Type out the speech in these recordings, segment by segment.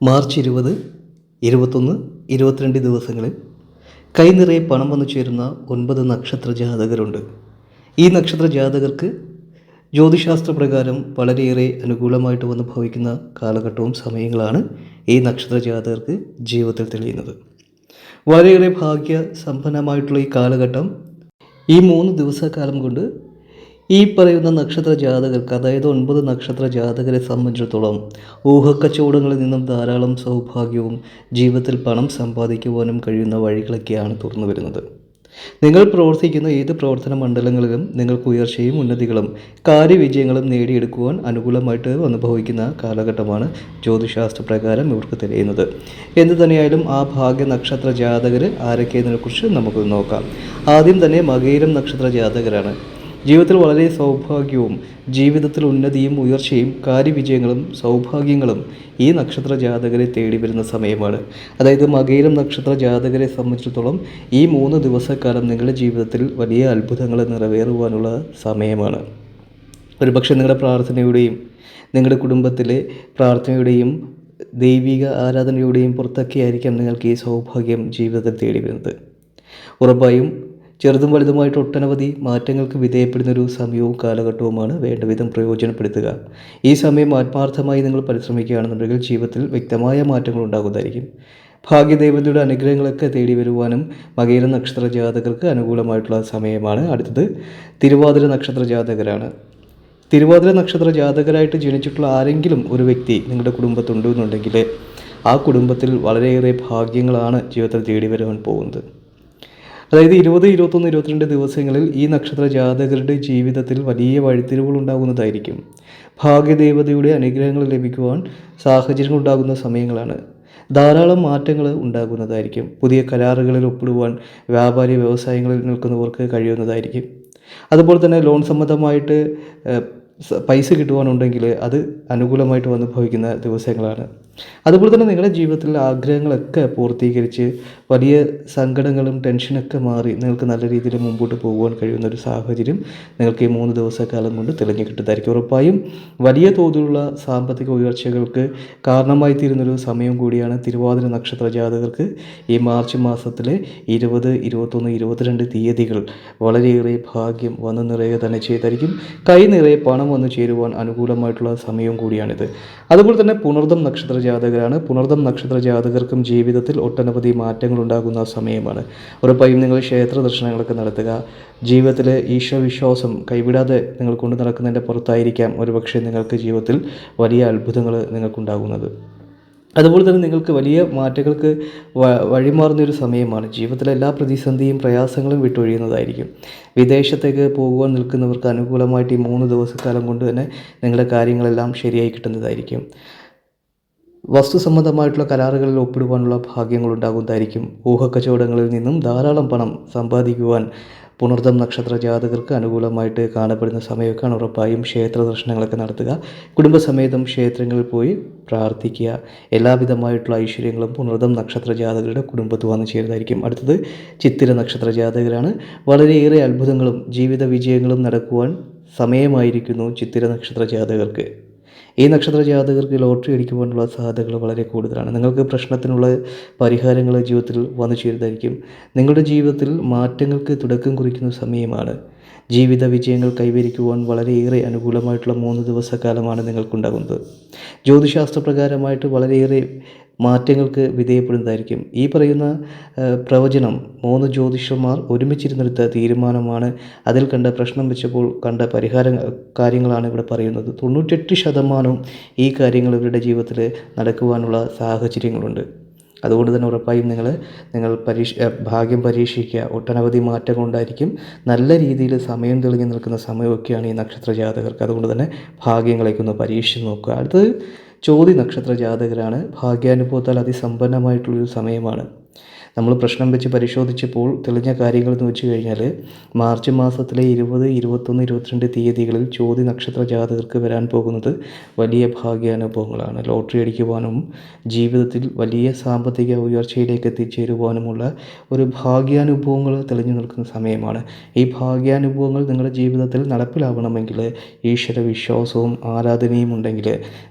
March ഇരുപത് ഇരുപത്തൊന്ന് ഇരുപത്തിരണ്ട് ദിവസങ്ങളിൽ കൈനിറയെ പണം വന്നു ചേരുന്ന ഒൻപത് നക്ഷത്ര ജാതകരുണ്ട്. ഈ നക്ഷത്ര ജാതകർക്ക് ജ്യോതിശാസ്ത്ര പ്രകാരം വളരെയേറെ അനുകൂലമായിട്ട് വന്ന് ഭവിക്കുന്ന കാലഘട്ടവും സമയങ്ങളാണ് ഈ നക്ഷത്ര ജാതകർക്ക് ജീവിതത്തിൽ തെളിയുന്നത്. വളരെയേറെ ഭാഗ്യ സമ്പന്നമായിട്ടുള്ള ഈ കാലഘട്ടം ഈ മൂന്ന് ദിവസക്കാലം കൊണ്ട് ഈ പറയുന്ന നക്ഷത്ര ജാതകർക്ക് അതായത് ഒൻപത് നക്ഷത്ര ജാതകരെ സംബന്ധിച്ചിടത്തോളം ഊഹക്കച്ചവടങ്ങളിൽ നിന്നും ധാരാളം സൗഭാഗ്യവും ജീവിതത്തിൽ പണം സമ്പാദിക്കുവാനും കഴിയുന്ന വഴികളൊക്കെയാണ് തുറന്നു വരുന്നത്. നിങ്ങൾ പ്രവർത്തിക്കുന്ന ഏത് പ്രവർത്തന മണ്ഡലങ്ങളിലും നിങ്ങൾക്ക് ഉയർച്ചയും ഉന്നതികളും കാര്യവിജയങ്ങളും നേടിയെടുക്കുവാൻ അനുകൂലമായിട്ട് അനുഭവിക്കുന്ന കാലഘട്ടമാണ് ജ്യോതിശാസ്ത്ര പ്രകാരം ഇവർക്ക് തെളിയുന്നത് എന്തു തന്നെയായാലും ആ ഭാഗ്യ നക്ഷത്ര ജാതകർ ആരൊക്കെ എന്നതിനെക്കുറിച്ച് നമുക്ക് നോക്കാം. ആദ്യം തന്നെ മകയിരം നക്ഷത്ര ജാതകരാണ്. ജീവിതത്തിൽ വളരെ സൗഭാഗ്യവും ജീവിതത്തിൽ ഉന്നതിയും ഉയർച്ചയും കാര്യവിജയങ്ങളും സൗഭാഗ്യങ്ങളും ഈ നക്ഷത്ര ജാതകരെ തേടി വരുന്ന സമയമാണ്. അതായത് മകയിലും നക്ഷത്ര ജാതകരെ സംബന്ധിച്ചിടത്തോളം ഈ മൂന്ന് ദിവസക്കാലം നിങ്ങളുടെ ജീവിതത്തിൽ വലിയ അത്ഭുതങ്ങൾ നിറവേറുവാനുള്ള സമയമാണ്. ഒരുപക്ഷെ നിങ്ങളുടെ പ്രാർത്ഥനയുടെയും നിങ്ങളുടെ കുടുംബത്തിലെ പ്രാർത്ഥനയുടെയും ദൈവിക ആരാധനയുടെയും പുറത്തൊക്കെ ആയിരിക്കാം നിങ്ങൾക്ക് ഈ സൗഭാഗ്യം ജീവിതത്തിൽ തേടി വരുന്നത്. ഉറപ്പായും ചെറുതും വലുതുമായിട്ട് ഒട്ടനവധി മാറ്റങ്ങൾക്ക് വിധേയപ്പെടുന്ന ഒരു സമയവും കാലഘട്ടവുമാണ് വേണ്ട വിധം പ്രയോജനപ്പെടുത്തുക. ഈ സമയം ആത്മാർത്ഥമായി നിങ്ങൾ പരിശ്രമിക്കുകയാണെന്നുണ്ടെങ്കിൽ ജീവിതത്തിൽ വ്യക്തമായ മാറ്റങ്ങൾ ഉണ്ടാകുന്നതായിരിക്കും. ഭാഗ്യദേവതയുടെ അനുഗ്രഹങ്ങളൊക്കെ തേടി വരുവാനും മകേര നക്ഷത്ര ജാതകർക്ക് അനുകൂലമായിട്ടുള്ള സമയമാണ് അടുത്തത്. തിരുവാതിര നക്ഷത്ര ജാതകരാണ്. തിരുവാതിര നക്ഷത്ര ജാതകരായിട്ട് ജനിച്ചിട്ടുള്ള ആരെങ്കിലും ഒരു വ്യക്തി നിങ്ങളുടെ കുടുംബത്തുണ്ടെന്നുണ്ടെങ്കിൽ ആ കുടുംബത്തിൽ വളരെയേറെ ഭാഗ്യങ്ങളാണ് ജീവിതത്തിൽ തേടി വരുവാൻ പോകുന്നത്. അതായത് ഇരുപത് ഇരുപത്തൊന്ന് ഇരുപത്തിരണ്ട് ദിവസങ്ങളിൽ ഈ നക്ഷത്ര ജാതകരുടെ ജീവിതത്തിൽ വലിയ വഴിത്തിരിവുകൾ ഉണ്ടാകുന്നതായിരിക്കും. ഭാഗ്യദേവതയുടെ അനുഗ്രഹങ്ങൾ ലഭിക്കുവാൻ സാഹചര്യങ്ങൾ ഉണ്ടാകുന്ന സമയങ്ങളാണ്. ധാരാളം മാറ്റങ്ങൾ ഉണ്ടാകുന്നതായിരിക്കും. പുതിയ കരാറുകളിൽ ഒപ്പിടുവാൻ വ്യാപാരി വ്യവസായങ്ങളിൽ നിൽക്കുന്നവർക്ക് കഴിയുന്നതായിരിക്കും. അതുപോലെ തന്നെ ലോൺ സംബന്ധമായിട്ട് പൈസ കിട്ടുവാനുണ്ടെങ്കിൽ അത് അനുകൂലമായിട്ട് വന്നു ഭവിക്കുന്ന ദിവസങ്ങളാണ്. അതുപോലെ തന്നെ നിങ്ങളുടെ ജീവിതത്തിലെ ആഗ്രഹങ്ങളൊക്കെ പൂർത്തീകരിച്ച് വലിയ സങ്കടങ്ങളും ടെൻഷനൊക്കെ മാറി നിങ്ങൾക്ക് നല്ല രീതിയിൽ മുമ്പോട്ട് പോകുവാൻ കഴിയുന്ന ഒരു സാഹചര്യം നിങ്ങൾക്ക് ഈ മൂന്ന് ദിവസക്കാലം കൊണ്ട് തെളിഞ്ഞു കിട്ടുന്നതായിരിക്കും. ഉറപ്പായും വലിയ തോതിലുള്ള സാമ്പത്തിക ഉയർച്ചകൾക്ക് കാരണമായി തീരുന്നൊരു സമയം കൂടിയാണ് തിരുവാതിര നക്ഷത്ര ജാതകർക്ക് ഈ മാർച്ച് മാസത്തിലെ ഇരുപത് ഇരുപത്തൊന്ന് ഇരുപത്തിരണ്ട് തീയതികൾ വളരെയേറെ ഭാഗ്യം വന്നു നിറയുക തന്നെ ചെയ്തായിരിക്കും. കൈ നിറയെ പണം വന്നു ചേരുവാൻ അനുകൂലമായിട്ടുള്ള സമയം കൂടിയാണിത്. അതുപോലെ തന്നെ പുണർദം നക്ഷത്ര ജാതകരാണ്. പുണർദം നക്ഷത്ര ജാതകർക്കും ജീവിതത്തിൽ ഒട്ടനവധി മാറ്റങ്ങൾ ഉണ്ടാകുന്ന സമയമാണ്. ഉറപ്പായും നിങ്ങൾ ക്ഷേത്ര ദർശനങ്ങളൊക്കെ നടത്തുക. ജീവിതത്തിലെ ഈശ്വരവിശ്വാസം കൈവിടാതെ നിങ്ങൾ കൊണ്ടു നടക്കുന്നതിന്റെ പുറത്തായിരിക്കാം ഒരുപക്ഷെ നിങ്ങൾക്ക് ജീവിതത്തിൽ വലിയ അത്ഭുതങ്ങൾ നിങ്ങൾക്കുണ്ടാകുന്നത്. അതുപോലെ തന്നെ നിങ്ങൾക്ക് വലിയ മാറ്റങ്ങൾക്ക് വഴിമാറുന്നൊരു സമയമാണ്. ജീവിതത്തിലെ എല്ലാ പ്രതിസന്ധിയും പ്രയാസങ്ങളും വിട്ടൊഴിയുന്നതായിരിക്കും. വിദേശത്തേക്ക് പോകുവാൻ നിൽക്കുന്നവർക്ക് അനുകൂലമായിട്ട് ഈ മൂന്ന് ദിവസക്കാലം കൊണ്ട് തന്നെ നിങ്ങളുടെ കാര്യങ്ങളെല്ലാം ശരിയായി കിട്ടുന്നതായിരിക്കും. വസ്തു സംബന്ധമായിട്ടുള്ള കരാറുകളിൽ ഒപ്പിടുവാനുള്ള ഭാഗ്യങ്ങൾ ഉണ്ടാകുന്നതായിരിക്കും ഊഹക്കച്ചവടങ്ങളിൽ നിന്നും ധാരാളം പണം സമ്പാദിക്കുവാൻ പുണർദം നക്ഷത്ര ജാതകർക്ക് അനുകൂലമായിട്ട് കാണപ്പെടുന്ന സമയമൊക്കെയാണ് ഉറപ്പായും ക്ഷേത്ര ദർശനങ്ങളൊക്കെ നടത്തുക. കുടുംബസമേതം ക്ഷേത്രങ്ങളിൽ പോയി പ്രാർത്ഥിക്കുക. എല്ലാവിധമായിട്ടുള്ള ഐശ്വര്യങ്ങളും പുണർദം നക്ഷത്ര ജാതകരുടെ കുടുംബത്ത് വന്നു ചേരുന്നതായിരിക്കും. അടുത്തത് ചിത്തിര നക്ഷത്ര ജാതകരാണ്. വളരെയേറെ അത്ഭുതങ്ങളും ജീവിത വിജയങ്ങളും നടക്കുവാൻ സമയമായിരിക്കുന്നു ചിത്തിര നക്ഷത്ര ജാതകർക്ക്. ഈ നക്ഷത്ര ജാതകർക്ക് ലോട്ടറി അടിക്കുവാനുള്ള സാധ്യതകൾ വളരെ കൂടുതലാണ്. നിങ്ങൾക്ക് പ്രശ്നത്തിനുള്ള പരിഹാരങ്ങൾ ജീവിതത്തിൽ വന്നു ചേരുന്നതായിരിക്കും. നിങ്ങളുടെ ജീവിതത്തിൽ മാറ്റങ്ങൾക്ക് തുടക്കം കുറിക്കുന്ന സമയമാണ്. ജീവിത വിജയങ്ങൾ കൈവരിക്കുവാൻ വളരെയേറെ അനുകൂലമായിട്ടുള്ള മൂന്ന് ദിവസക്കാലമാണ് നിങ്ങൾക്കുണ്ടാകുന്നത്. ജ്യോതിശാസ്ത്രപ്രകാരമായിട്ട് വളരെയേറെ മാറ്റങ്ങൾക്ക് വിധേയപ്പെടുന്നതായിരിക്കും. ഈ പറയുന്ന പ്രവചനം മൂന്ന് ജ്യോതിഷന്മാർ ഒരുമിച്ചിരുന്നെടുത്ത തീരുമാനമാണ്. അതിൽ കണ്ട പ്രശ്നം വെച്ചപ്പോൾ കണ്ട പരിഹാര കാര്യങ്ങളാണ് ഇവിടെ പറയുന്നത്. തൊണ്ണൂറ്റെട്ട് ശതമാനവും ഈ കാര്യങ്ങൾ ഇവരുടെ ജീവിതത്തിൽ നടക്കുവാനുള്ള സാഹചര്യങ്ങളുണ്ട്. അതുകൊണ്ട് തന്നെ ഉറപ്പായും നിങ്ങൾ നിങ്ങൾ പരീക്ഷ ഭാഗ്യം പരീക്ഷിക്കുക. ഒട്ടനവധി മാറ്റങ്ങൾ ഉണ്ടായിരിക്കും. നല്ല രീതിയിൽ സമയം തെളിഞ്ഞു നിൽക്കുന്ന സമയമൊക്കെയാണ് ഈ നക്ഷത്ര ജാതകർക്ക് അതുകൊണ്ട് തന്നെ ഭാഗ്യങ്ങളേക്കൊന്ന് പരീക്ഷിച്ച് നോക്കുക. അടുത്തത് ചോതി നക്ഷത്ര ജാതകരാണ് ഭാഗ്യാനുഭവത്താൽ അതിസമ്പന്നമായിട്ടുള്ളൊരു സമയമാണ്. നമ്മൾ പ്രശ്നം വെച്ച് പരിശോധിച്ചപ്പോൾ തെളിഞ്ഞ കാര്യങ്ങൾ എന്ന് വെച്ച് കഴിഞ്ഞാൽ മാർച്ച് മാസത്തിലെ ഇരുപത് ഇരുപത്തൊന്ന് ഇരുപത്തിരണ്ട് തീയതികളിൽ ചോതി നക്ഷത്ര ജാതകർക്ക് വരാൻ പോകുന്നത് വലിയ ഭാഗ്യാനുഭവങ്ങളാണ്. ലോട്ടറി അടിക്കുവാനും ജീവിതത്തിൽ വലിയ സാമ്പത്തിക ഉയർച്ചയിലേക്ക് എത്തിച്ചേരുവാനുമുള്ള ഒരു ഭാഗ്യാനുഭവങ്ങൾ തെളിഞ്ഞു നിൽക്കുന്ന സമയമാണ്. ഈ ഭാഗ്യാനുഭവങ്ങൾ നിങ്ങളുടെ ജീവിതത്തിൽ നടപ്പിലാവണമെങ്കിൽ ഈശ്വര വിശ്വാസവും ആരാധനയും ഉണ്ടെങ്കിൽ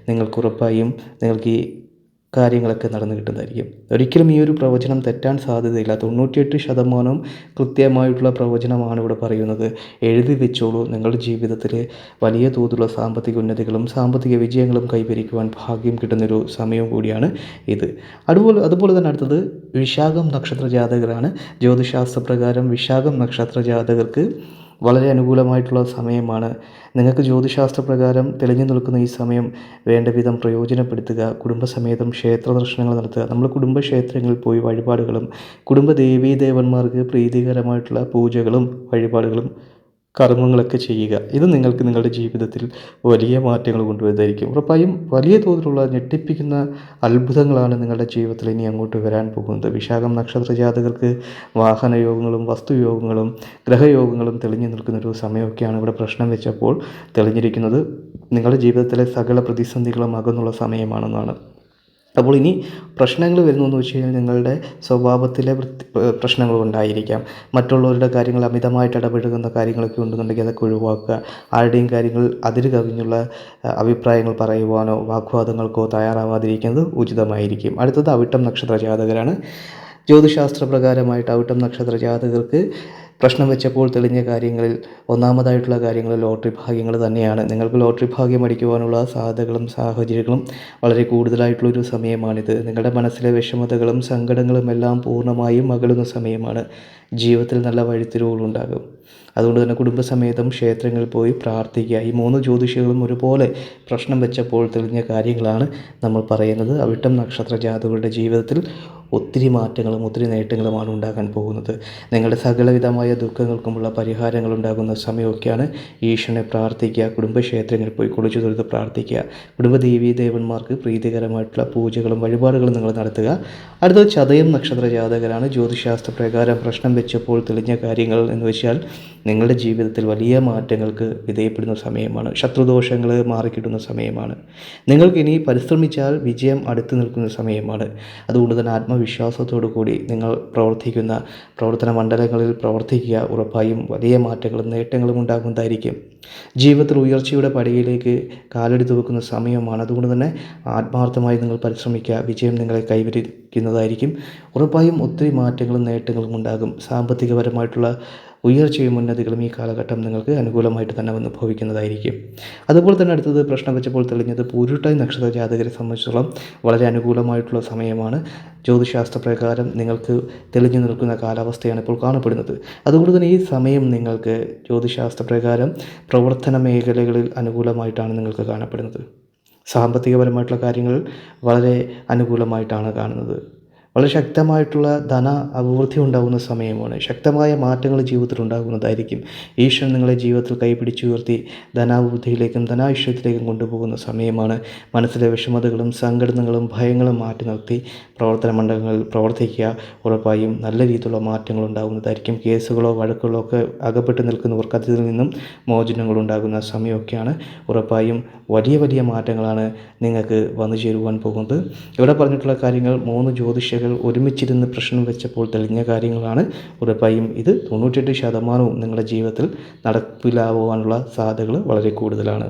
നിങ്ങൾക്ക് ഉറപ്പായും നിങ്ങൾക്ക് ഈ കാര്യങ്ങളൊക്കെ നടന്നു കിട്ടുന്നതായിരിക്കും. ഒരിക്കലും ഈ ഒരു പ്രവചനം തെറ്റാൻ സാധ്യതയില്ല. തൊണ്ണൂറ്റിയെട്ട് ശതമാനവും കൃത്യമായിട്ടുള്ള പ്രവചനമാണ് ഇവിടെ പറയുന്നത്. എഴുതി വെച്ചോളൂ. നിങ്ങളുടെ ജീവിതത്തിൽ വലിയ തോതിലുള്ള സാമ്പത്തിക ഉന്നതികളും സാമ്പത്തിക വിജയങ്ങളും കൈവരിക്കുവാൻ ഭാഗ്യം കിട്ടുന്നൊരു സമയവും കൂടിയാണ് ഇത്. അതുപോലെ അതുപോലെ തന്നെ അടുത്തത് വിശാഖം നക്ഷത്ര ജാതകരാണ്. ജ്യോതിശാസ്ത്ര പ്രകാരം വിശാഖം നക്ഷത്ര ജാതകർക്ക് വളരെ അനുകൂലമായിട്ടുള്ള സമയമാണ്. നിങ്ങൾക്ക് ജ്യോതിശാസ്ത്രപ്രകാരം തെളിഞ്ഞു നിൽക്കുന്ന ഈ സമയം വേണ്ട വിധം പ്രയോജനപ്പെടുത്തുക. കുടുംബസമേതം ക്ഷേത്ര ദർശനങ്ങൾ നടത്തുക. നമ്മൾ കുടുംബക്ഷേത്രങ്ങളിൽ പോയി വഴിപാടുകളും കുടുംബ ദേവീദേവന്മാർക്ക് പ്രീതികരമായിട്ടുള്ള പൂജകളും വഴിപാടുകളും കർമ്മങ്ങളൊക്കെ ചെയ്യുക. ഇത് നിങ്ങൾക്ക് നിങ്ങളുടെ ജീവിതത്തിൽ വലിയ മാറ്റങ്ങൾ കൊണ്ടുവരുന്നതായിരിക്കും. ഉറപ്പായും വലിയ തോതിലുള്ള ഞെട്ടിപ്പിക്കുന്ന അത്ഭുതങ്ങളാണ് നിങ്ങളുടെ ജീവിതത്തിൽ ഇനി അങ്ങോട്ട് വരാൻ പോകുന്നത്. വിശാഖം നക്ഷത്ര ജാതകർക്ക് വാഹനയോഗങ്ങളും വസ്തുയോഗങ്ങളും ഗ്രഹയോഗങ്ങളും തെളിഞ്ഞു നിൽക്കുന്നൊരു സമയമൊക്കെയാണ് ഇവിടെ പ്രശ്നം വെച്ചപ്പോൾ തെളിഞ്ഞിരിക്കുന്നത്. നിങ്ങളുടെ ജീവിതത്തിലെ സകല പ്രതിസന്ധികളും അകന്നുള്ള സമയമാണെന്നാണ്. അപ്പോൾ ഇനി പ്രശ്നങ്ങൾ വരുന്നതെന്ന് വെച്ച് കഴിഞ്ഞാൽ നിങ്ങളുടെ സ്വഭാവത്തിലെ വൃത്തി പ്രശ്നങ്ങൾ കൊണ്ടായിരിക്കാം. മറ്റുള്ളവരുടെ കാര്യങ്ങൾ അമിതമായിട്ട് ഇടപെടുകുന്ന കാര്യങ്ങളൊക്കെ ഉണ്ടെന്നുണ്ടെങ്കിൽ അതൊക്കെ ഒഴിവാക്കുക. ആരുടെയും കാര്യങ്ങൾ അതിര് കവിഞ്ഞുള്ള അഭിപ്രായങ്ങൾ പറയുവാനോ വാഗ്വാദങ്ങൾക്കോ തയ്യാറാവാതിരിക്കുന്നത് ഉചിതമായിരിക്കും. അടുത്തത് അവിട്ടം നക്ഷത്ര ജാതകരാണ് ജ്യോതിശാസ്ത്ര പ്രകാരമായിട്ട് അവിട്ടം നക്ഷത്ര ജാതകർക്ക് പ്രശ്നം വെച്ചപ്പോൾ തെളിഞ്ഞ കാര്യങ്ങളിൽ ഒന്നാമതായിട്ടുള്ള കാര്യങ്ങൾ ലോട്ടറി ഭാഗ്യങ്ങൾ തന്നെയാണ്. നിങ്ങൾക്ക് ലോട്ടറി ഭാഗ്യം അടിക്കുവാനുള്ള സാധ്യതകളും സാഹചര്യങ്ങളും വളരെ കൂടുതലായിട്ടുള്ളൊരു സമയമാണിത്. നിങ്ങളുടെ മനസ്സിലെ വിഷമതകളും സങ്കടങ്ങളും എല്ലാം പൂർണമായും അകലുന്ന സമയമാണ്. ജീവിതത്തിൽ നല്ല വഴിത്തിരിവുകളുണ്ടാകും അതുകൊണ്ട് തന്നെ കുടുംബസമേതം ക്ഷേത്രങ്ങളിൽ പോയി പ്രാർത്ഥിക്കുക. ഈ മൂന്ന് ജ്യോതിഷികളും ഒരുപോലെ പ്രശ്നം വെച്ചപ്പോൾ തെളിഞ്ഞ കാര്യങ്ങളാണ് നമ്മൾ പറയുന്നത്. അവിട്ടം നക്ഷത്ര ജാതകരുടെ ജീവിതത്തിൽ ഒത്തിരി മാറ്റങ്ങളും ഒത്തിരി നേട്ടങ്ങളുമാണ് ഉണ്ടാകാൻ പോകുന്നത്. നിങ്ങളുടെ സകലവിധമായ ദുഃഖങ്ങൾക്കുമുള്ള പരിഹാരങ്ങൾ ഉണ്ടാകുന്ന സമയമൊക്കെയാണ് ഈശ്വരനെ പ്രാർത്ഥിക്കുക കുടുംബക്ഷേത്രങ്ങളിൽ പോയി കുളിച്ചു തൊഴുത് പ്രാർത്ഥിക്കുക. കുടുംബ ദേവീ ദേവന്മാർക്ക് പ്രീതികരമായിട്ടുള്ള പൂജകളും വഴിപാടുകളും നിങ്ങൾ നടത്തുക. അടുത്തത് ചതയം നക്ഷത്ര ജാതകരാണ്. ജ്യോതിശാസ്ത്ര പ്രകാരം പ്രശ്നം വെച്ചപ്പോൾ തെളിഞ്ഞ കാര്യങ്ങൾ എന്ന് വെച്ചാൽ നിങ്ങളുടെ ജീവിതത്തിൽ വലിയ മാറ്റങ്ങൾക്ക് വിധേയപ്പെടുന്ന സമയമാണ്. ശത്രുദോഷങ്ങൾ മാറിക്കിട്ടുന്ന സമയമാണ്. നിങ്ങൾക്ക് ഇനി പരിശ്രമിച്ചാൽ വിജയം അടുത്തു നിൽക്കുന്ന സമയമാണ്. അതുകൊണ്ട് തന്നെ ആത്മവിശ്വാസത്തോടു കൂടി നിങ്ങൾ പ്രവർത്തിക്കുന്ന പ്രവർത്തന മണ്ഡലങ്ങളിൽ പ്രവർത്തിക്കുക. ഉറപ്പായും വലിയ മാറ്റങ്ങളും നേട്ടങ്ങളും ഉണ്ടാകുന്നതായിരിക്കും. ജീവിതത്തിൽ ഉയർച്ചയുടെ പടിയിലേക്ക് കാലെടുത്ത് വെക്കുന്ന സമയമാണ്. അതുകൊണ്ട് തന്നെ ആത്മാർത്ഥമായി നിങ്ങൾ പരിശ്രമിക്കുക. വിജയം നിങ്ങളെ കൈവരിക്കുന്നതായിരിക്കും. ഉറപ്പായും ഒത്തിരി മാറ്റങ്ങളും നേട്ടങ്ങളും ഉണ്ടാകും. സാമ്പത്തികപരമായിട്ടുള്ള ഉയർച്ചയും ഉന്നതികളും ഈ കാലഘട്ടം നിങ്ങൾക്ക് അനുകൂലമായിട്ട് തന്നെ വന്ന് ഭവിക്കുന്നതായിരിക്കും. അതുപോലെ തന്നെ അടുത്തത് പ്രശ്നം വെച്ചപ്പോൾ തെളിഞ്ഞത് പൂരുട്ടായി നക്ഷത്ര ജാതകരെ സംബന്ധിച്ചിടത്തോളം വളരെ അനുകൂലമായിട്ടുള്ള സമയമാണ്. ജ്യോതിശാസ്ത്ര പ്രകാരം നിങ്ങൾക്ക് തെളിഞ്ഞു നിൽക്കുന്ന കാലാവസ്ഥയാണ് ഇപ്പോൾ കാണപ്പെടുന്നത്. അതുകൊണ്ട് തന്നെ ഈ സമയം നിങ്ങൾക്ക് ജ്യോതിശാസ്ത്ര പ്രകാരം പ്രവർത്തന മേഖലകളിൽ അനുകൂലമായിട്ടാണ് നിങ്ങൾക്ക് കാണപ്പെടുന്നത്. സാമ്പത്തികപരമായിട്ടുള്ള കാര്യങ്ങൾ വളരെ അനുകൂലമായിട്ടാണ് കാണുന്നത്. വളരെ ശക്തമായിട്ടുള്ള ധന അഭിവൃദ്ധി ഉണ്ടാകുന്ന സമയമാണ്. ശക്തമായ മാറ്റങ്ങൾ ജീവിതത്തിൽ ഉണ്ടാകുന്നതായിരിക്കും. ഈശ്വരൻ നിങ്ങളെ ജീവിതത്തിൽ കൈപിടിച്ചുയർത്തി ധനാഭിവൃദ്ധിയിലേക്കും ധനായുഷ്യത്തിലേക്കും കൊണ്ടുപോകുന്ന സമയമാണ്. മനസ്സിലെ വിഷമതകളും സംഘടനകളും ഭയങ്ങളും മാറ്റി നിർത്തി പ്രവർത്തന മണ്ഡലങ്ങളിൽ പ്രവർത്തിക്കുക. ഉറപ്പായും നല്ല രീതിയിലുള്ള മാറ്റങ്ങൾ ഉണ്ടാകുന്നതായിരിക്കും. കേസുകളോ വഴക്കുകളോ ഒക്കെ അകപ്പെട്ട് നിൽക്കുന്നവർക്ക് അതിൽ നിന്നും മോചനങ്ങൾ ഉണ്ടാകുന്ന സമയമൊക്കെയാണ്. ഉറപ്പായും വലിയ വലിയ മാറ്റങ്ങളാണ് നിങ്ങൾക്ക് വന്നു ചേരുവാൻ പോകുന്നത്. ഇവിടെ പറഞ്ഞിട്ടുള്ള കാര്യങ്ങൾ മൂന്ന് ജ്യോതിഷകൾ ഒരുമിച്ചിരുന്ന് പ്രശ്നം വെച്ചപ്പോൾ തെളിഞ്ഞ കാര്യങ്ങളാണ്. ഉറപ്പായും ഇത് തൊണ്ണൂറ്റെട്ട് ശതമാനവും നിങ്ങളുടെ ജീവിതത്തിൽ നടപ്പിലാവാനുള്ള സാധ്യതകൾ വളരെ കൂടുതലാണ്.